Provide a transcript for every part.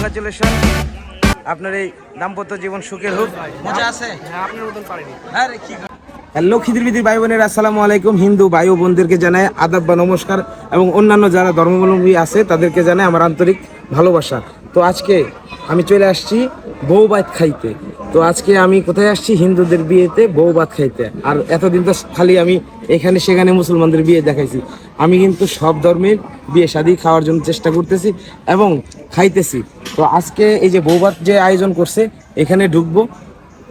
Congratulation আপনার এই দাম্পত্য জীবন সুখের হোক। মজা আছে? আরে কি হ্যালো ভাই বোনের আসসালামু আলাইকুম। হিন্দু ভাই ও বোনদেরকে জানাই আদাব বা নমস্কার এবং অন্যান্য যারা ধর্মাবলম্বী আছে তাদেরকে জানাই আমার আন্তরিক ভালোবাসা। তো আজকে আমি চলে আসছি বউ ভাত খাইতে। তো আজকে আমি কোথায় আসছি? হিন্দুদের বিয়েতে বউ ভাত খাইতে। আর এতদিন তো খালি আমি এখানে সেখানে মুসলমানদের বিয়ে দেখাইছি। আমি কিন্তু সব ধর্মের বিয়ে শাদী খাওয়ার জন্য চেষ্টা করতেছি এবং খাইতেছি। তো আজকে এই যে বউ ভাত যে আয়োজন করছে এখানে ঢুকবো।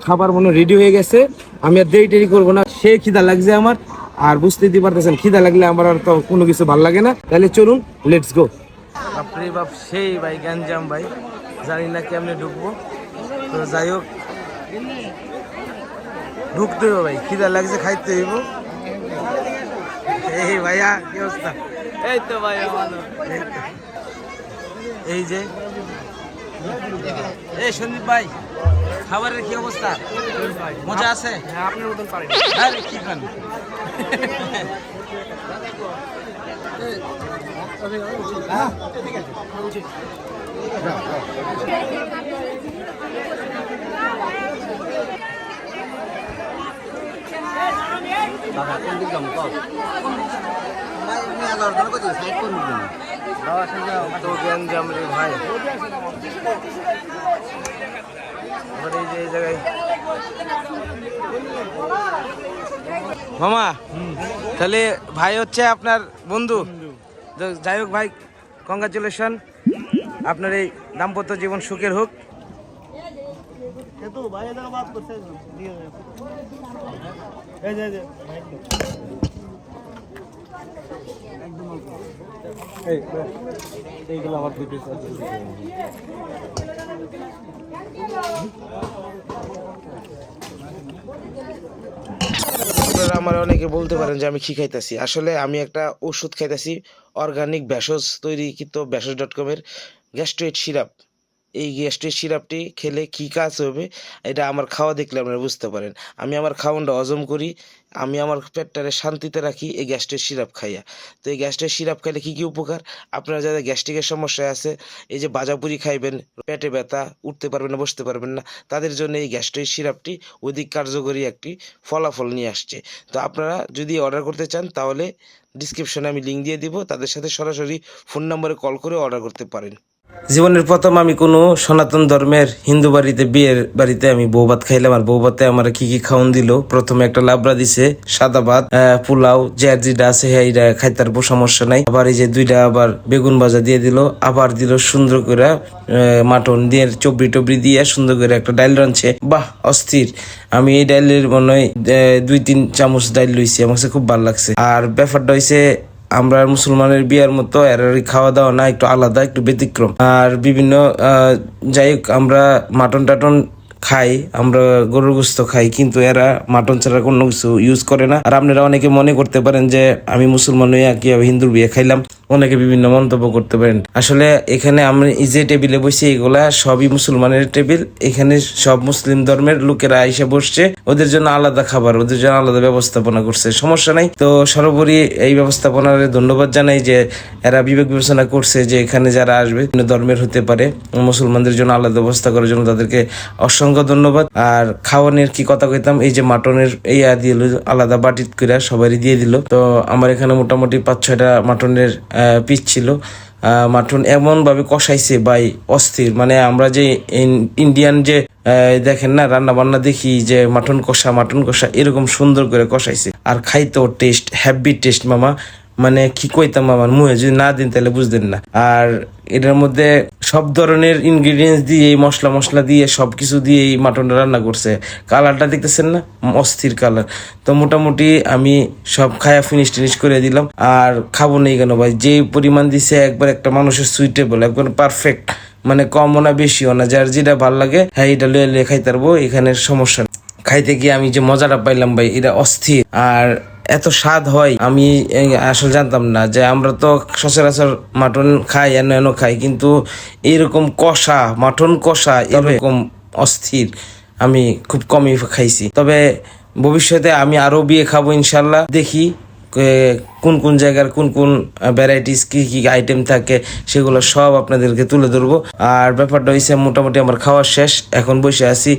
খাবার মনে রেডি হয়ে গেছে। আমি আর দেরি টেরি করব না। সে খিদা লাগছে আমার। আর বুঝতেই পারতেছেন খিদা লাগলে আমার আর তো কোনো কিছু ভালো লাগে না। তাহলে চলুন লেটস গো বাপরে বাপ সেই ভাই গ্যাঞ্জাম ভাই। জানি না কেমনে ঢুকবো। তো যাই হোক। ঢুকতে হবে ভাই খিদা লাগছে খাইতে হইব। এই ভাইয়া কি অবস্থা? এই তো ভাই। এই যে এই সন্দীপ ভাই খাবারের কি অবস্থা? মজা আছে? হ্যাঁ। আপনার মতন পারি আরে কি খান মামা, তাহলে ভাই হচ্ছে আপনার বন্ধু। যাই হোক ভাই কংগ্রাচুলেশন আপনার এই দাম্পত্য জীবন সুখের হোক। আমার আপনারা আমার অনেকে বলতে পারেন যে আমি কি খাইতেছি। আসলে আমি একটা ওষুধ খাইতেছি অর্গানিক ভেষজ তৈরিকৃত ভেষজ ডট কমের গ্যাস্ট্রেট সিরাপ এই গ্যাস্ট্রেট সিরাপটি খেলে কি কাজ হবে, এটা আমার খাওয়া দেখলে আপনারা বুঝতে পারেন। আমি আমার খাওয়ানটা হজম করি, আমি আমার পেটটারে শান্তিতে রাখি এই গ্যাস্ট্রেট সিরাপ খাইয়া। তো এই গ্যাস্ট্রেট সিরাপ খাইলে কি কি উপকার? আপনারা যাদের গ্যাস্ট্রিকের সমস্যা আছে, এই যে বাজাপুরি খাইবেন, পেটে ব্যথা, উঠতে পারবেন না, বসতে পারবেন না, তাদের জন্য এই গ্যাস্ট্রিক সিরাপটি অধিক কার্যকরী একটি ফলাফল নিয়ে আসছে। তো আপনারা যদি অর্ডার করতে চান, তাহলে ডিসক্রিপশনে আমি লিঙ্ক দিয়ে দিব, তাদের সাথে সরাসরি ফোন নম্বরে কল করে অর্ডার করতে পারেন। জীবনের প্রথম আমি কোনো সনাতন ধর্মের হিন্দু বাড়িতে, বিয়ের বাড়িতে আমি বউ ভাত খাইলাম আর বৌভাতে আমার কি কি খাওন দিল? প্রথমে একটা লাবড়া দিছে, সাদা ভাত পোলাও, যে যেটা আছে এইটা খাইতার সমস্যা নাই। আবার এই যে দুইটা আবার বেগুন ভাজা দিয়ে দিল, আবার দিল সুন্দর করে মাটন দিয়ে, চবড়ি টবড়ি দিয়ে সুন্দর করে একটা ডাইল রাঁধছে। বাহ, অস্থির। আমি এই ডাইলের মনে হয় দুই তিন চামচ ডাইল লইছি, আমার খুব ভালো লাগছে। আর ব্যাপারটা হইছে আমরা মুসলমানের বিয়ার মতো, এর খাওয়া দাওয়া না, একটু আলাদা, একটু ব্যতিক্রম। আর বিভিন্ন যাই হোক, আমরা মাটন টাটন খাই, আমরা গরুর গোস্ত খাই, কিন্তু এরা মাটন ছাড়া কোনো কিছু ইউজ করে না। আর আপনারা অনেকে মনে করতে পারেন যে, আমি মুসলমান হইয়া কি হিন্দুর বিয়ে খাইলাম? অনেকে বিভিন্ন মন্তব্য করতে পারেন। আসলে এখানে এই যে টেবিলে বসে, এগুলা সবই মুসলমানের টেবিল এখানে সব মুসলিম ধর্মের লোকেরা এসে বসছে। ওদের জন্য আলাদা খাবার, ওদের জন্য আলাদা ব্যবস্থাপনা করছে। সমস্যা নাই। তো সর্বোপরি এই ব্যবস্থাপনার ধন্যবাদ জানাই যে, এরা বিবেক বিবেচনা করছে যে, এখানে যারা আসবে, ধর্মের হতে পারে, মুসলমানদের জন্য আলাদা ব্যবস্থা করার জন্য তাদেরকে অসংখ্য ধন্যবাদ। আর খাওয়ানোর কি কথা কইতাম, এই যে মাটনের এই দিয়ে আলাদা বাটিত করে সবারই দিয়ে দিল। তো আমার এখানে মোটামুটি পাঁচ, ছয়টা মাটনের পিস ছিল। মাটন এমন ভাবে কষাইছে বাই অস্থির। মানে আমরা যে ইন- ইন্ডিয়ান যে দেখেন না রান্না বান্না দেখি যে মাটন কষা মাটন কষা এরকম সুন্দর করে কষাইছে। আর খাইতেও টেস্ট হ্যাভি টেস্ট মামা। মানে কি কইতাম আমার মুহে যদি না দিন তাহলে বুঝতেন না। আর এটার মধ্যে সব ধরনের ইনগ্রিডিয়েন্টস দিয়ে মশলা মশলা দিয়ে সবকিছু দিয়ে এই মাটনটা রান্না করছে। কালারটা দেখতেছেন না? অস্থির কালার। তো মোটামুটি আমি সব খায়া ফিনিশ টিনিশ করে দিলাম। আর খাব নেই কেন ভাই? যে পরিমাণ দিছে একবার একটা মানুষের সুইটেবল একবার পারফেক্ট মানে কমও না, বেশিও না। যার যেটা ভালো লাগে হ্যাঁ এটা লয়ে খাইতে পারব, এখানে সমস্যা খাইতে গিয়ে আমি যে মজাটা পাইলাম ভাই, এটা অস্থির। আর এত স্বাদ হয় আমি আসলে জানতাম না যে আমরা তো সচরাচর মাটন খাই এন এন খাই কিন্তু এরকম কষা মাটন কষা এরকম অস্থির আমি খুব কমই খাইছি। তবে ভবিষ্যতে আমি আরও বিয়ে খাব ইনশাল্লাহ দেখি কোন কোন জায়গার কোন কোন ভ্যারাইটিস কি কি আইটেম থাকে, সেগুলো সব আপনাদেরকে তুলে ধরবো। আর ব্যাপারটা হয়েছে মোটামুটি আমার খাওয়া শেষ। এখন বসে আছি,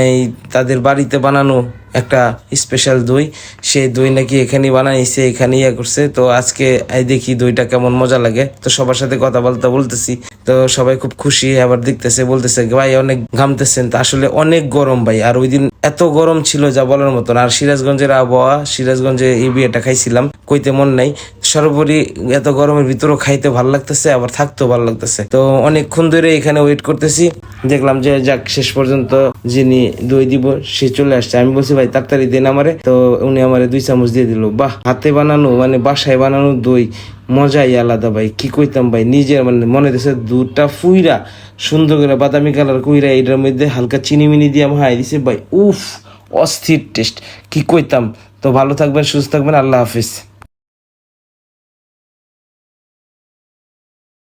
এই তাদের বাড়িতে বানানো একটা স্পেশাল দই। সেই দই নাকি এখানেই বানাইছে এখানে ইয়ে করছে। তো আজকে দেখি দইটা কেমন মজা লাগে। তো সবার সাথে কথা বলতে বলতেছি। তো সবাই খুব খুশি, আবার দেখতেছে, বলতেছে, ভাই, অনেক ঘামতেছেন। তা আসলে অনেক গরম ভাই। আর ওই দিন এত গরম ছিল যা বলার মতন। আর সিরাজগঞ্জের আবহাওয়া, সিরাজগঞ্জে এই বিয়েটা খাইছিলাম। কইতে মন নাই, সর্বোপরি এত গরমের ভিতরেও খাইতে ভালো লাগতেছে, আবার থাকতেও ভালো লাগতেছে। তো অনেকক্ষণ ধরে এখানে ওয়েট করতেছি, দেখলাম যে যাক, শেষ পর্যন্ত যিনি দই দিব, সে চলে আসছে। আমি বলছি, ভাই, তাড়াতাড়ি দেন আমারে। তো উনি আমারে দুই চামচ দিয়ে দিল, বাহ, হাতে বানানো মানে বাসায় বানানো দই, মজাই আলাদা ভাই, কি কইতাম ভাই? নিজের মানে মনে হচ্ছে দুধটা ফুইরা, সুন্দর করে বাদামি কালার কুইরা এটার মধ্যে হালকা চিনি মিনি দিয়ে হাই দিছে। ভাই, উফ, অস্থির টেস্ট কি কইতাম? তো ভালো থাকবেন, সুস্থ থাকবেন, আল্লাহ হাফিজ।